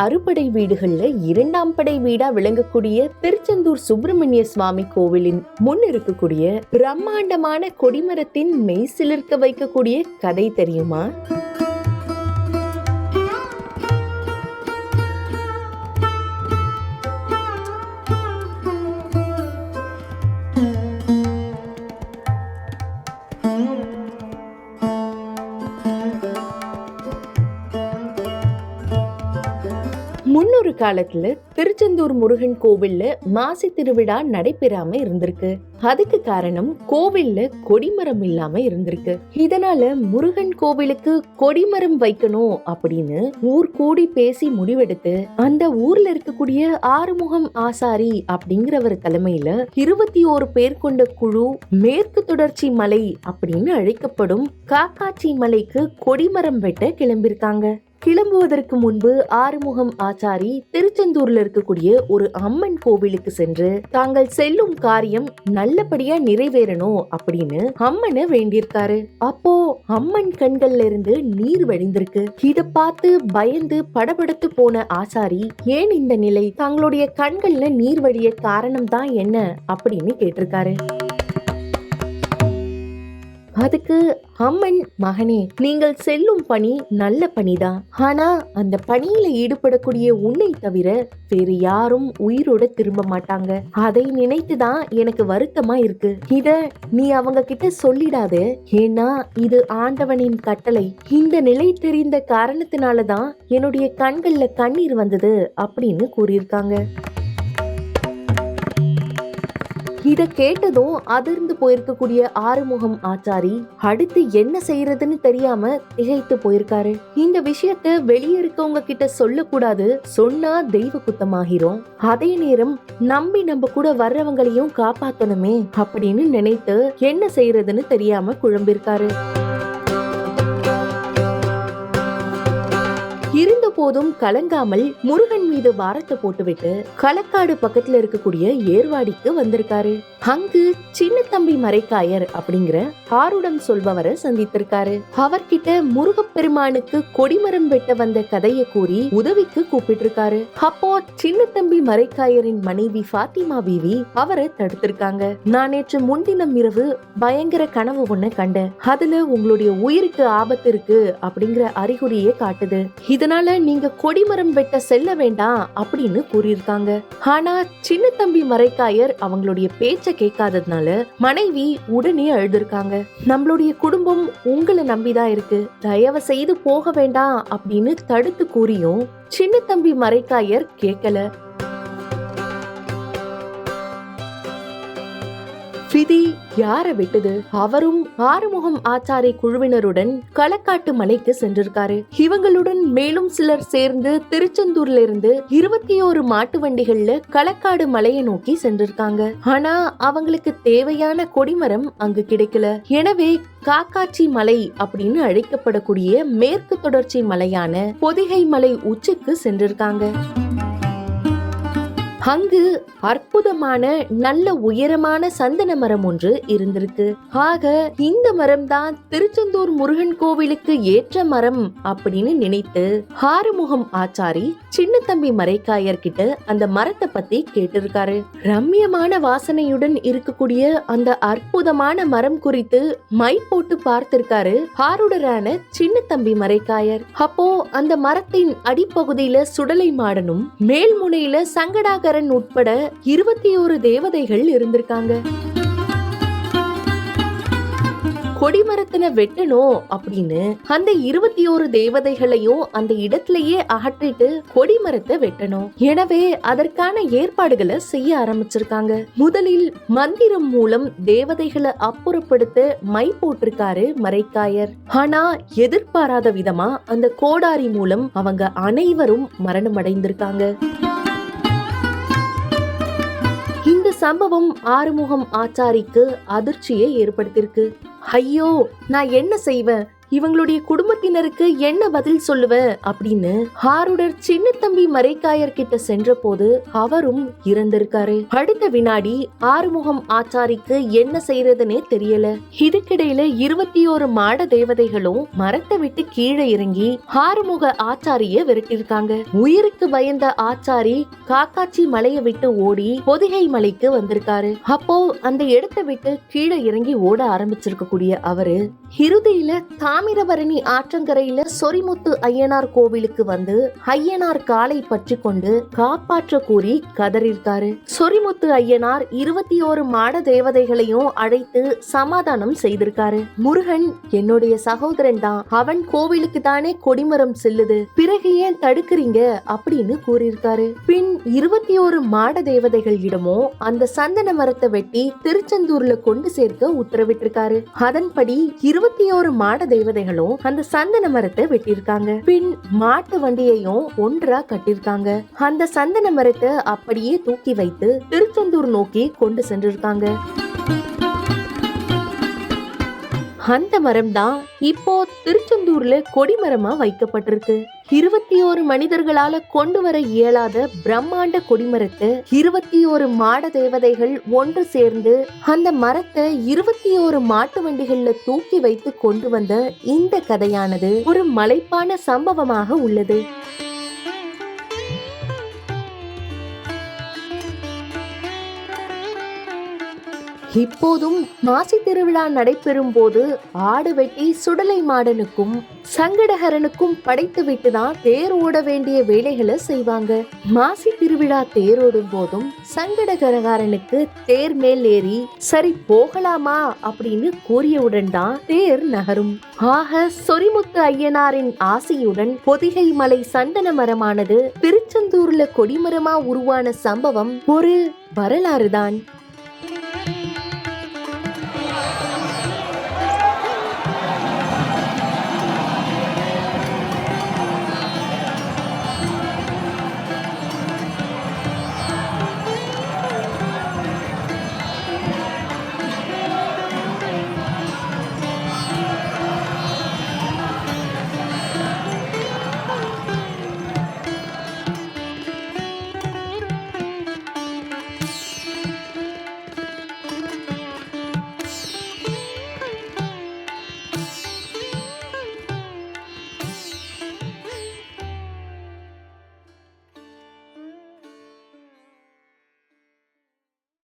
அறுபடை வீடுகள்ல இரண்டாம் படை வீடா விளங்கக்கூடிய திருச்செந்தூர் சுப்பிரமணிய சுவாமி கோவிலின் முன் இருக்கக்கூடிய பிரம்மாண்டமான கொடிமரத்தின் மெய் சிலிர்க்க வைக்கக்கூடிய கதை தெரியுமா? காலத்துல திருச்செந்தூர் முருகன் கோவில்ல மாசி திருவிழா நடைபெறாம இருந்திருக்கு. அதுக்கு காரணம் கோவில்ல கொடிமரம் இல்லாம இருந்திருக்கு. இதனால முருகன் கோவிலுக்கு கொடிமரம் வைக்கணும் அப்படின்னு ஊர் கூடி பேசி முடிவெடுத்து அந்த ஊர்ல இருக்கக்கூடிய ஆறுமுகம் ஆசாரி அப்படிங்கிறவர் தலைமையில இருபத்தி ஓரு பேர் கொண்ட குழு மேற்கு தொடர்ச்சி மலை அப்படின்னு அழைக்கப்படும் காக்காச்சி மலைக்கு கொடிமரம் வெட்ட கிளம்பியிருக்காங்க கிளம்புவதற்கு முன்பு ஆறுமுகம் ஆச்சாரி திருச்செந்தூர்ல இருக்கக்கூடிய ஒரு அம்மன் கோவிலுக்கு சென்று தாங்கள் செல்லும் காரியம் நல்லபடியா நிறைவேறணும் அப்படின்னு அம்மனை வேண்டியிருக்காரு. அப்போ அம்மன் கண்கள்ல இருந்து நீர் வழிந்திருக்கு. இத பார்த்து பயந்து படபடத்து போன ஆசாரி ஏன் இந்த நிலை? தங்களுடைய கண்கள்ல நீர் வழிய காரணம் தான் என்ன? அப்படின்னு கேட்டிருக்காரு. அதுக்கு அம்மன் மகனே நீங்கள் செல்லும் பணி நல்ல பணிதான். ஆனா அந்த பணியில ஈடுபடக்கூடிய உன்னை தவிர வேறு யாரும் உயிரோட திரும்ப மாட்டாங்க. அதை நினைத்துதான் எனக்கு வருத்தமா இருக்கு. இத நீ அவங்க கிட்ட சொல்லிடாத. ஏன்னா இது ஆண்டவனின் கட்டளை. இந்த நிலை தெரிந்த காரணத்தினாலதான் என்னுடைய கண்கள்ல கண்ணீர் வந்தது அப்படின்னு கூறியிருக்காங்க. இத கேட்டதும் அதிர்ந்து போயிருக்கக்கூடிய ஆறுமுகம் ஆச்சாரி அடுத்து என்ன செய்யறதுன்னு தெரியாம திகைத்து போயிருக்காரு. இந்த விஷயத்த வெளியே இருக்கவங்க கிட்ட சொல்லக்கூடாது சொன்னா தெய்வ குத்தமாகிறோம் அதே நேரம் நம்பி நம்ம கூட வர்றவங்களையும் காப்பாத்தணுமே அப்படின்னு நினைத்து என்ன செய்யறதுன்னு தெரியாம குழம்பிருக்காரு இருந்த போதும் கலங்காமல் முருகன் மீது பாரத்தை போட்டுவிட்டு களக்காடு பக்கத்துல இருக்கக்கூடிய ஏர்வாடிக்கு வந்திருக்காரு. அங்கு சின்ன தம்பி மறைக்காயர் அப்படிங்கிற ஆருடம் சொல்பவரை சந்தித்திருக்காரு. அவர்கிட்ட முருகப்பெருமானுக்கு கொடிமரம் வெட்ட வந்த கதையை கூறி உதவிக்கு கூப்பிட்டு இருக்காரு அப்போ சின்ன தம்பி மறைக்காயரின் மனைவி பாத்திமா பீவி அவரை தடுத்திருக்காங்க. நான் நேற்று முன்தினம் இரவு பயங்கர கனவு ஒண்ணு கண்டேன். அதுல உங்களுடைய உயிருக்கு ஆபத்து இருக்கு அப்படிங்கிற அறிகுறியே காட்டுது. இதனால நீங்க கொடிமரம் வெட்ட செல்ல வேண்டாம் அப்படின்னு கூறியிருக்காங்க. ஆனா சின்ன தம்பி மறைக்காயர் அவங்களுடைய பேச்ச கேட்காததுனால மனைவி உடனே அழுதுருக்காங்க. நம்மளுடைய குடும்பம் உங்களை நம்பிதான் இருக்கு. தயவு செய்து போக வேண்டாம் அப்படின்னு தடுத்து கூறியும் சின்ன தம்பி மறைக்காயர் கேட்கல. விதி யாரை விட்டது? அவரும் ஆறுமுகம் ஆச்சாரி குழுவினருடன் களக்காட்டு மலைக்கு சென்றிருக்காரு. இவங்களுடன் மேலும் சிலர் சேர்ந்து திருச்செந்தூர்ல இருந்து இருபத்தி ஓரு மாட்டு வண்டிகள்ல களக்காடு மலையை நோக்கி சென்றிருக்காங்க. ஆனா அவங்களுக்கு தேவையான கொடிமரம் அங்கு கிடைக்கல. எனவே காக்காட்சி மலை அப்படின்னு அழைக்கப்படக்கூடிய மேற்கு தொடர்ச்சி மலையான பொதிகை மலை உச்சிக்கு சென்றிருக்காங்க. அங்கு அற்புதமான நல்ல உயரமான சந்தன மரம் ஒன்று இருந்திருக்கு. ஆக இந்த மரம் தான் திருச்செந்தூர் முருகன் கோவிலுக்கு ஏற்ற மரம் அப்படின்னு நினைத்து ஆறுமுகம் ஆச்சாரி சின்ன தம்பி மறைக்காயர் கிட்ட அந்த மரத்தை பத்தி கேட்டிருக்காரு. ரம்யமான வாசனையுடன் இருக்கக்கூடிய அந்த அற்புதமான மரம் குறித்து மை போட்டு பார்த்திருக்காரு ஆருடரான சின்ன தம்பி மறைக்காயர் அப்போ அந்த மரத்தின் அடிப்பகுதியில சுடலை மாடனும் மேல்முனையில சங்கடாக சங்கடாகரன் உட்பட இருபத்தி ஓரு தேவதைகள் இருந்திருக்காங்க. கொடிமரத்தின வெட்டணும் அப்படின்னு அந்த இருபத்தி ஓரு தேவதைகளையும் அந்த இடத்திலேயே அகற்றிட்டு கொடிமரத்தை வெட்டணும் எனவே அதற்கான ஏற்பாடுகளை செய்ய ஆரம்பிச்சிருக்காங்க. முதலில் மந்திரம் மூலம் தேவதைகளை அப்புறப்படுத்த மை போட்டிருக்காரு மறைக்காயர் ஆனா எதிர்பாராத விதமா அந்த கோடாரி மூலம் அவங்க அனைவரும் மரணம் அடைந்திருக்காங்க சம்பவம் ஆறுமுகம் ஆச்சாரிக்கு அதிர்ச்சியை ஏற்படுத்தியிருக்கு. ஐயோ நான் என்ன செய்வேன்? இவங்களுடைய குடும்பத்தினருக்கு என்ன பதில் சொல்லுவ? அப்படின்னு ஆருடர் சின்ன தம்பி மரைக்காயர் கிட்ட சென்ற போது அவரும் இறந்திருக்காரு. அடுத்த வினாடி ஆறுமுகம் ஆச்சாரிக்கு என்ன செய்யறதுன்னே தெரியல. இதுக்கிடையில இருபத்தி ஒரு மாட தேவதைகளும் மரத்தை விட்டு கீழே இறங்கி ஆறுமுக ஆச்சாரிய விரட்டிருக்காங்க உயிருக்கு பயந்த ஆச்சாரி காக்காச்சி மலையை விட்டு ஓடி பொதிகை மலைக்கு வந்திருக்காரு. அப்போ அந்த இடத்தை விட்டு கீழே இறங்கி ஓட ஆரம்பிச்சிருக்கக்கூடிய அவரு இறுதியில தாமிரபரணி ஆற்றங்கரையில சொரிமுத்து ஐயனார் கோவிலுக்கு வந்து ஐயனார் காலை பற்றி கொண்டு காப்பாற்ற கூறி கதறியிருக்காரு சொரிமுத்து ஐயனார் இருபத்தி ஓரு மாட தேவதைகளையும் அழைத்து சமாதானம் செய்திருக்காரு. முருகன் என்னுடைய சகோதரன் தான். அவன் கோவிலுக்கு தானே கொடிமரம் செல்லுது. பிறகு ஏன் தடுக்கிறீங்க? அப்படின்னு கூறியிருக்காரு. பின் இருபத்தி ஓரு மாட தேவதைகள் இடமோ அந்த சந்தன மரத்தை வெட்டி திருச்செந்தூர்ல கொண்டு சேர்க்க உத்தரவிட்டிருக்காரு. அதன்படி இருபத்தி ஓரு மாட தேவதைகளும் அந்த சந்தன மரத்தை வெட்டியிருக்காங்க. பின் மாட்டு வண்டியையும் ஒன்றா கட்டியிருக்காங்க. அந்த சந்தன மரத்தை அப்படியே தூக்கி வைத்து திருச்செந்தூர் நோக்கி கொண்டு சென்றிருக்காங்க. அந்த மரம் தான் இப்போ திருச்செந்தூர்ல கொடிமரமா வைக்கப்பட்டிருக்கு. இருபத்தி ஓரு மனிதர்களால கொண்டு வர இயலாத பிரம்மாண்ட கொடிமரத்தை இருபத்தி ஓரு மாட தேவதைகள் ஒன்று சேர்ந்து அந்த மரத்தை இருபத்தி ஓரு மாட்டு வண்டிகள்ல தூக்கி வைத்து கொண்டு வந்த இந்த கதையானது ஒரு மலைப்பான சம்பவமாக உள்ளது. இப்போதும் மாசி திருவிழா நடைபெறும் போது ஆடு வெட்டி சுடலை மாடனுக்கும் சங்கடஹரனுக்கும் படைத்து விட்டுதான் தேர் ஓட வேண்டிய வேலைகளை செய்வாங்க. மாசி திருவிழா தேரோடும் போதும் சங்கடகரகாரனுக்கு தேர் மேல் ஏறி சரி போகலாமா? அப்படின்னு கூறியவுடன் தான் தேர் நகரும். ஆக சொரிமுத்து ஐயனாரின் ஆசையுடன் பொதிகை மலை சந்தன மரமானது திருச்செந்தூர்ல கொடிமரமா உருவான சம்பவம் ஒரு வரலாறுதான்.